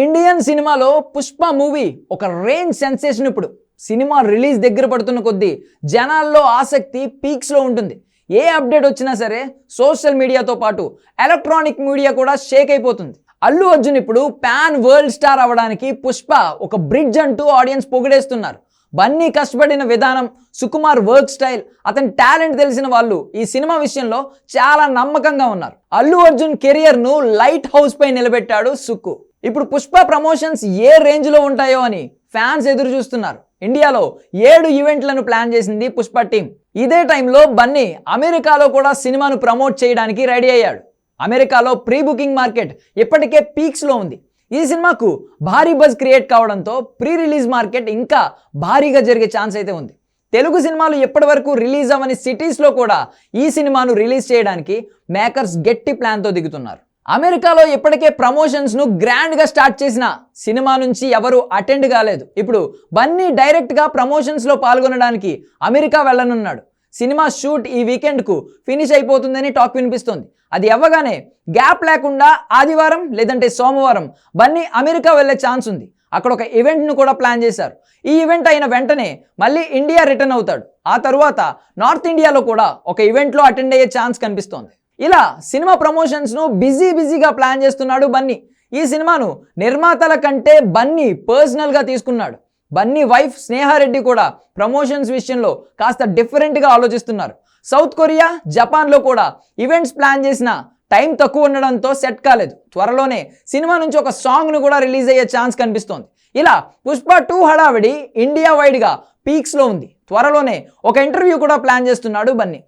Indian సినిమాలో Pushpa movie ఒక range sensation ఇప్పుడు. సినిమా రిలీజ్ దగ్గర పడుతున్న కొద్దీ జనాల్లో ఆసక్తి పీక్స్లో ఉంటుంది. ఏ అప్డేట్ వచ్చినా సరే సోషల్ మీడియాతో పాటు ఎలక్ట్రానిక్ మీడియా కూడా షేక్ అయిపోతుంది. అల్లు అర్జున్ ఇప్పుడు పాన్ వరల్డ్ స్టార్ అవ్వడానికి పుష్ప ఒక బ్రిడ్జ్ అంటూ ఆడియన్స్ పొగిడేస్తున్నారు. బన్నీ కష్టపడిన విధానం సుకుమార్ వర్క్ స్టైల్ అతని టాలెంట్ తెలిసిన వాళ్ళు ఈ సినిమా విషయంలో చాలా నమ్మకంగా ఉన్నారు. అల్లు అర్జున్ కెరియర్ను లైట్ హౌస్ పై నిలబెట్టాడు సుక్కు. ఇప్పుడు పుష్ప ప్రమోషన్స్ ఏ రేంజ్లో ఉంటాయో అని ఫ్యాన్స్ ఎదురు చూస్తున్నారు. ఇండియాలో ఏడు ఈవెంట్లను ప్లాన్ చేసింది పుష్ప టీం ఇదే టైంలో బన్నీ అమెరికాలో కూడా సినిమాను ప్రమోట్ చేయడానికి రెడీ అయ్యాడు. అమెరికాలో ప్రీ బుకింగ్ మార్కెట్ ఇప్పటికే పీక్స్లో ఉంది. ఈ సినిమాకు భారీ బజ్ క్రియేట్ కావడంతో ప్రీ రిలీజ్ మార్కెట్ ఇంకా భారీగా జరిగే ఛాన్స్ అయితే ఉంది. తెలుగు సినిమాలు ఎప్పటి వరకు రిలీజ్ అవ్వని సిటీస్లో కూడా ఈ సినిమాను రిలీజ్ చేయడానికి మేకర్స్ గట్టి ప్లాన్తో దిగుతున్నారు. అమెరికాలో ఇప్పటికే ప్రమోషన్స్ను గ్రాండ్గా స్టార్ట్ చేసిన సినిమా నుంచి ఎవరు అటెండ్ కాలేదు. ఇప్పుడు బన్నీ డైరెక్ట్గా ప్రమోషన్స్లో పాల్గొనడానికి అమెరికా వెళ్ళనున్నాడు. సినిమా షూట్ ఈ వీకెండ్కు ఫినిష్ అయిపోతుందని టాక్ వినిపిస్తోంది. అది అవ్వగానే గ్యాప్ లేకుండా ఆదివారం లేదంటే సోమవారం బన్నీ అమెరికా వెళ్ళే ఛాన్స్ ఉంది. అక్కడ ఒక ఈవెంట్ను కూడా ప్లాన్ చేశారు. ఈ ఈవెంట్ అయిన వెంటనే మళ్ళీ ఇండియా రిటర్న్ అవుతాడు. ఆ తరువాత నార్త్ ఇండియాలో కూడా ఒక ఈవెంట్లో అటెండ్ అయ్యే ఛాన్స్ కనిపిస్తోంది. ఇలా సినిమా ప్రమోషన్స్ను బిజీ బిజీగా ప్లాన్ చేస్తున్నాడు బన్నీ. ఈ సినిమాను నిర్మాతల కంటే బన్నీ పర్సనల్గా తీసుకున్నాడు. బన్నీ వైఫ్ స్నేహారెడ్డి కూడా ప్రమోషన్స్ విషయంలో కాస్త డిఫరెంట్గా ఆలోచిస్తున్నారు. సౌత్ కొరియా జపాన్లో కూడా ఈవెంట్స్ ప్లాన్ చేసిన టైం తక్కువ ఉండడంతో సెట్ కాలేదు. త్వరలోనే సినిమా నుంచి ఒక సాంగ్ను కూడా రిలీజ్ అయ్యే ఛాన్స్ కనిపిస్తోంది. ఇలా పుష్ప టూ హడావిడి ఇండియా వైడ్గా పీక్స్లో ఉంది. త్వరలోనే ఒక ఇంటర్వ్యూ కూడా ప్లాన్ చేస్తున్నాడు బన్నీ.